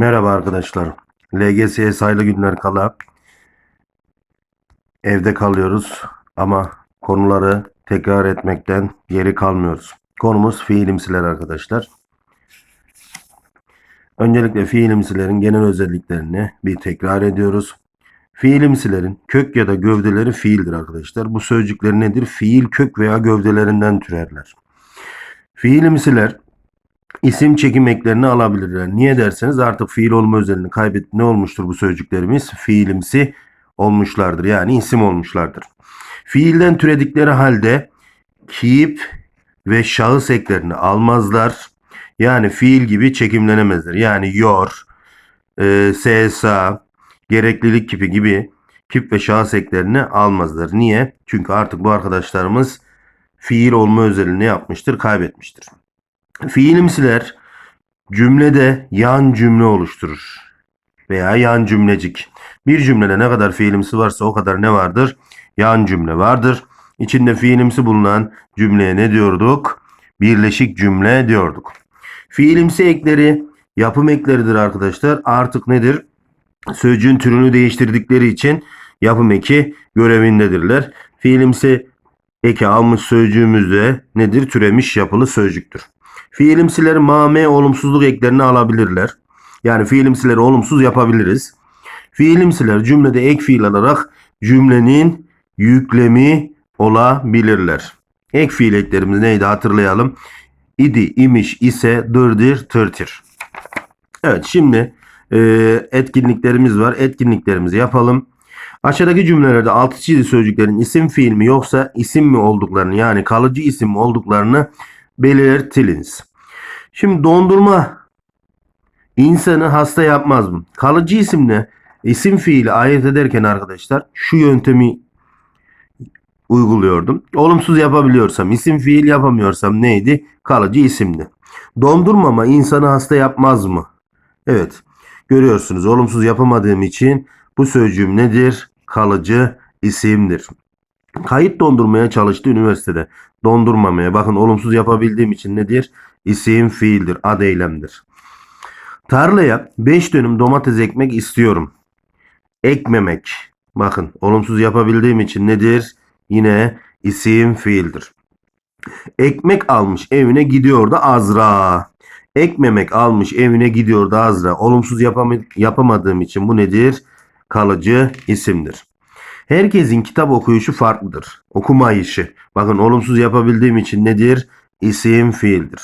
Merhaba arkadaşlar. LGS'ye sayılı günler kala evde kalıyoruz ama konuları tekrar etmekten geri kalmıyoruz. Konumuz fiilimsiler arkadaşlar. Öncelikle fiilimsilerin genel özelliklerini bir tekrar ediyoruz. Fiilimsilerin kök ya da gövdeleri fiildir arkadaşlar. Bu sözcükler nedir? Fiil kök veya gövdelerinden türerler. Fiilimsiler isim çekim eklerini alabilirler. Niye derseniz artık fiil olma özelliğini kaybet ne olmuştur bu sözcüklerimiz? Fiilimsi olmuşlardır. Yani isim olmuşlardır. Fiilden türedikleri halde keep ve şahıs eklerini almazlar. Yani fiil gibi çekimlenemezler. Yani your, e, SSA, gereklilik kipi gibi kip ve şahıs eklerini almazlar. Niye? Çünkü artık bu arkadaşlarımız fiil olma özelliğini yapmıştır, kaybetmiştir. Fiilimsiler cümlede yan cümle oluşturur veya yan cümlecik. Bir cümlede ne kadar fiilimsi varsa o kadar ne vardır? Yan cümle vardır. İçinde fiilimsi bulunan cümleye ne diyorduk? Birleşik cümle diyorduk. Fiilimsi ekleri yapım ekleridir arkadaşlar. Artık nedir? Sözcüğün türünü değiştirdikleri için yapım eki görevindedirler. Fiilimsi eki almış sözcüğümüzde nedir? Türemiş yapılı sözcüktür. Fiilimsiler mame olumsuzluk eklerini alabilirler. Yani fiilimsileri olumsuz yapabiliriz. Fiilimsiler cümlede ek fiil alarak cümlenin yüklemi olabilirler. Ek fiil eklerimiz neydi hatırlayalım. İdi, imiş, ise, dırdır, tırtır. Evet şimdi e, etkinliklerimiz var. Etkinliklerimizi yapalım. Aşağıdaki cümlelerde altı çizili sözcüklerin isim fiil mi yoksa isim mi olduklarını yani kalıcı isim mi olduklarını belirtiniz. Şimdi dondurma insanı hasta yapmaz mı? Kalıcı isimle isim fiili ayırt ederken arkadaşlar şu yöntemi uyguluyordum. Olumsuz yapabiliyorsam isim fiil yapamıyorsam neydi? Kalıcı isimdi. Dondurmama insanı hasta yapmaz mı? Evet. Görüyorsunuz olumsuz yapamadığım için bu sözcüğüm nedir? Kalıcı isimdir. Kayıt dondurmaya çalıştı üniversitede. Dondurmamaya. Bakın olumsuz yapabildiğim için nedir? İsim fiildir. Ad eylemdir. Tarlaya 5 dönüm domates ekmek istiyorum. Ekmemek. Bakın olumsuz yapabildiğim için nedir? Yine isim fiildir. Ekmek almış evine gidiyor da Azra. Ekmemek almış evine gidiyor da Azra. Olumsuz yapam- yapamadığım için bu nedir? Kalıcı isimdir. Herkesin kitap okuyuşu farklıdır. Okuma işi. Bakın olumsuz yapabildiğim için nedir? İsim fiildir.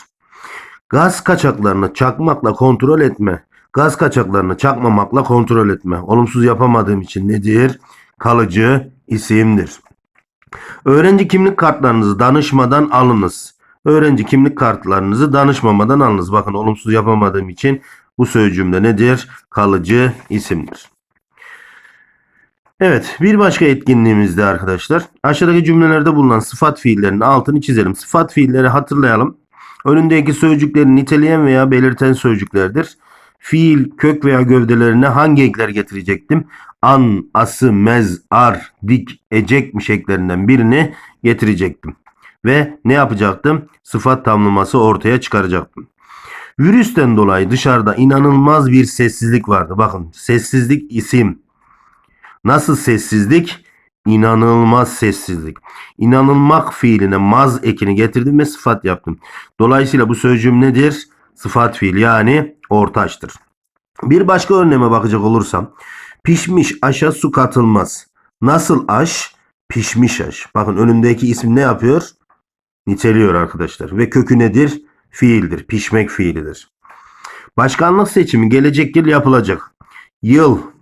Gaz kaçaklarını çakmakla kontrol etme. Gaz kaçaklarını çakmamakla kontrol etme. Olumsuz yapamadığım için nedir? Kalıcı isimdir. Öğrenci kimlik kartlarınızı danışmadan alınız. Öğrenci kimlik kartlarınızı danışmamadan alınız. Bakın olumsuz yapamadığım için bu sözcüğümde nedir? Kalıcı isimdir. Evet bir başka etkinliğimizde arkadaşlar aşağıdaki cümlelerde bulunan sıfat fiillerinin altını çizelim. Sıfat fiilleri hatırlayalım. Önündeki sözcükleri niteleyen veya belirten sözcüklerdir. Fiil, kök veya gövdelerine hangi ekler getirecektim? An, ası, mez, ar, dik, ecekmiş eklerinden birini getirecektim. Ve ne yapacaktım? Sıfat tamlaması ortaya çıkaracaktım. Virüsten dolayı dışarıda inanılmaz bir sessizlik vardı. Bakın sessizlik isim. Nasıl sessizlik? İnanılmaz sessizlik. İnanılmak fiiline maz ekini getirdim ve sıfat yaptım. Dolayısıyla bu sözcüğüm nedir? Sıfat fiil yani ortaçtır. Bir başka örneğime bakacak olursam pişmiş aşa su katılmaz. Nasıl aş? Pişmiş aş. Bakın önündeki isim ne yapıyor? Niteliyor arkadaşlar. Ve kökü nedir? Fiildir. Pişmek fiilidir. Başkanlık seçimi gelecek yıl yapılacak. Yıl.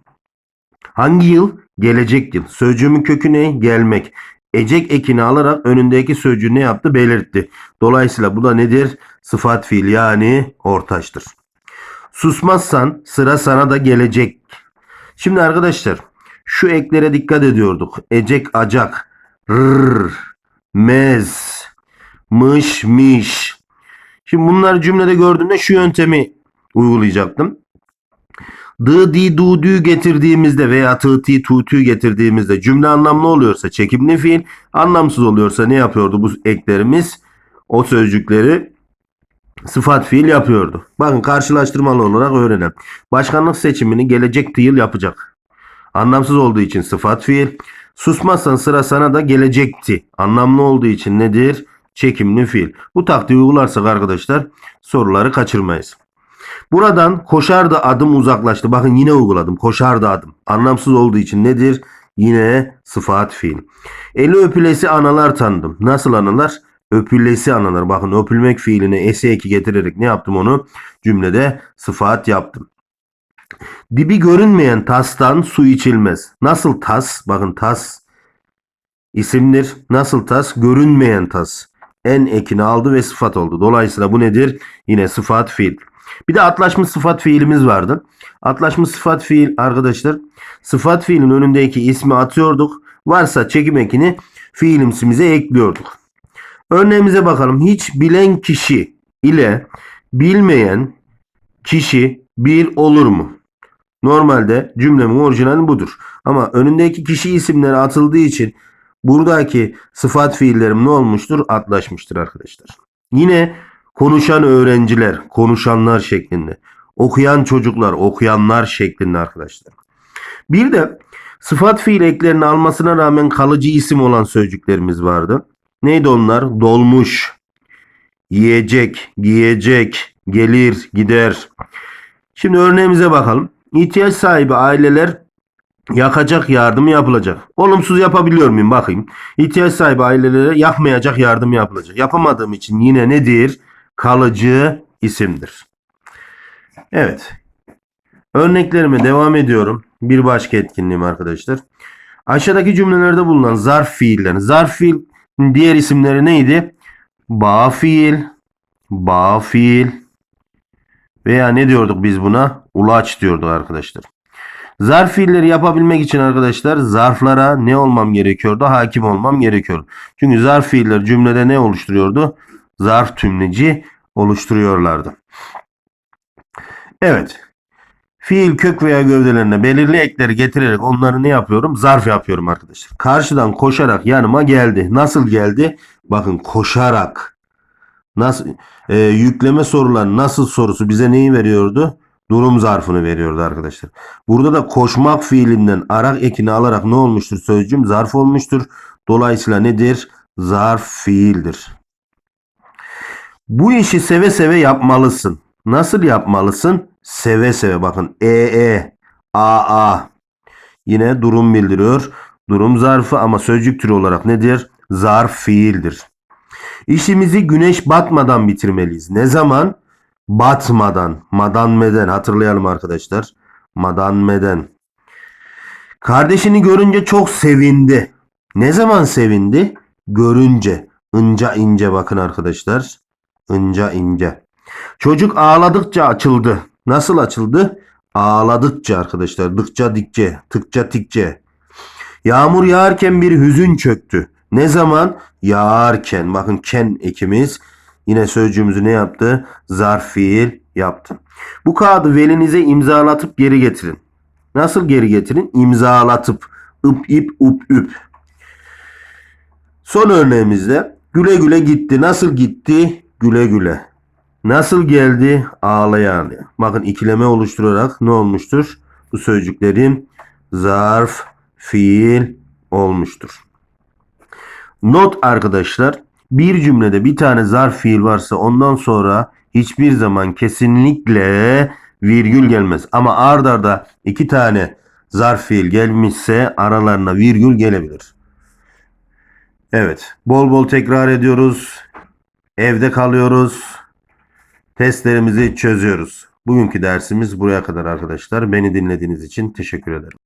Hangi yıl? Gelecek yıl. Sözcüğümün kökü ne? Gelmek. Ecek ekini alarak önündeki sözcüğü ne yaptı? Belirtti. Dolayısıyla bu da nedir? Sıfat fiil yani ortaçtır. Susmazsan sıra sana da gelecek. Şimdi arkadaşlar şu eklere dikkat ediyorduk. Ecek acak, rr, mez, mış miş. Şimdi bunlar cümlede gördüğümde şu yöntemi uygulayacaktım. Dı, di, du, dü getirdiğimizde veya tı, ti, tu, tü getirdiğimizde cümle anlamlı oluyorsa çekimli fiil, anlamsız oluyorsa ne yapıyordu bu eklerimiz? O sözcükleri sıfat fiil yapıyordu. Bakın karşılaştırmalı olarak öğrenelim. Başkanlık seçimini gelecek yıl yapacak. Anlamsız olduğu için sıfat fiil. Susmazsan sıra sana da gelecekti. Anlamlı olduğu için nedir? Çekimli fiil. Bu taktiği uygularsak arkadaşlar soruları kaçırmayız. Buradan koşardı adım uzaklaştı. Bakın yine uyguladım. Koşardı adım. Anlamsız olduğu için nedir? Yine sıfat fiil. Eli öpülesi analar tanıdım. Nasıl analar? Öpülesi analar. Bakın öpülmek fiiline esi eki getirerek ne yaptım onu? Cümlede sıfat yaptım. Dibi görünmeyen tastan su içilmez. Nasıl tas? Bakın tas isimdir. Nasıl tas? Görünmeyen tas. En ekini aldı ve sıfat oldu. Dolayısıyla bu nedir? Yine sıfat fiil. Bir de atlaşmış sıfat fiilimiz vardı. Atlaşmış sıfat fiil arkadaşlar. Sıfat fiilin önündeki ismi atıyorduk. Varsa çekim ekini fiilimsimize ekliyorduk. Örneğimize bakalım. Hiç bilen kişi ile bilmeyen kişi bir olur mu? Normalde cümlemin orijinali budur. Ama önündeki kişi isimleri atıldığı için buradaki sıfat fiillerim ne olmuştur? Atlaşmıştır arkadaşlar. Yine konuşan öğrenciler, konuşanlar şeklinde. Okuyan çocuklar, okuyanlar şeklinde arkadaşlar. Bir de sıfat fiil eklerini almasına rağmen kalıcı isim olan sözcüklerimiz vardı. Neydi onlar? Dolmuş, yiyecek, giyecek, gelir, gider. Şimdi örneğimize bakalım. İhtiyaç sahibi aileler yakacak yardım yapılacak. Olumsuz yapabiliyor muyum? Bakayım. İhtiyaç sahibi ailelere yakmayacak yardım yapılacak. Yapamadığım için yine nedir? Kalıcı isimdir. Evet. Örneklerime devam ediyorum. Bir başka etkinliğim arkadaşlar. Aşağıdaki cümlelerde bulunan zarf fiillerin. Zarf fiil diğer isimleri neydi? Bağ fiil, bağ fiil veya ne diyorduk biz buna? Ulaç diyorduk arkadaşlar. Zarf fiilleri yapabilmek için arkadaşlar zarflara ne olmam gerekiyordu? Hakim olmam gerekiyor. Çünkü zarf fiiller cümlede ne oluşturuyordu? Zarf tümleci oluşturuyorlardı. Evet. Fiil kök veya gövdelerine belirli ekleri getirerek onları ne yapıyorum? Zarf yapıyorum arkadaşlar. Karşıdan koşarak yanıma geldi. Nasıl geldi? Bakın koşarak. Nasıl e, yükleme soruları nasıl sorusu bize neyi veriyordu? Durum zarfını veriyordu arkadaşlar. Burada da koşmak fiilinden arak ekini alarak ne olmuştur sözcüğüm? Zarf olmuştur. Dolayısıyla nedir? Zarf fiildir. Bu işi seve seve yapmalısın. Nasıl yapmalısın? Seve seve bakın. E e a a. Yine durum bildiriyor. Durum zarfı ama sözcük türü olarak nedir? Zarf fiildir. İşimizi güneş batmadan bitirmeliyiz. Ne zaman? Batmadan. Madanmeden. Hatırlayalım arkadaşlar. Madanmeden. Kardeşini görünce çok sevindi. Ne zaman sevindi? Görünce. Inca ince bakın arkadaşlar. Inca ince. Çocuk ağladıkça açıldı. Nasıl açıldı? Ağladıkça arkadaşlar. Dıkça dikçe. Tıkça tikçe. Yağmur yağarken bir hüzün çöktü. Ne zaman? Yağarken. Bakın ken ekimiz. Yine sözcüğümüzü ne yaptı? Zarf fiil yaptı. Bu kağıdı velinize imzalatıp geri getirin. Nasıl geri getirin? İmzalatıp. ıp ip up üp. Son örneğimizde güle güle gitti. Nasıl gitti? Güle güle. Nasıl geldi? Ağlaya ağlaya. Bakın ikileme oluşturarak ne olmuştur? Bu sözcüklerin zarf, fiil olmuştur. Not arkadaşlar. Bir cümlede bir tane zarf fiil varsa ondan sonra hiçbir zaman kesinlikle virgül gelmez. Ama ard arda iki tane zarf fiil gelmişse aralarına virgül gelebilir. Evet. Bol bol tekrar ediyoruz. Evde kalıyoruz. Testlerimizi çözüyoruz. Bugünkü dersimiz buraya kadar arkadaşlar. Beni dinlediğiniz için teşekkür ederim.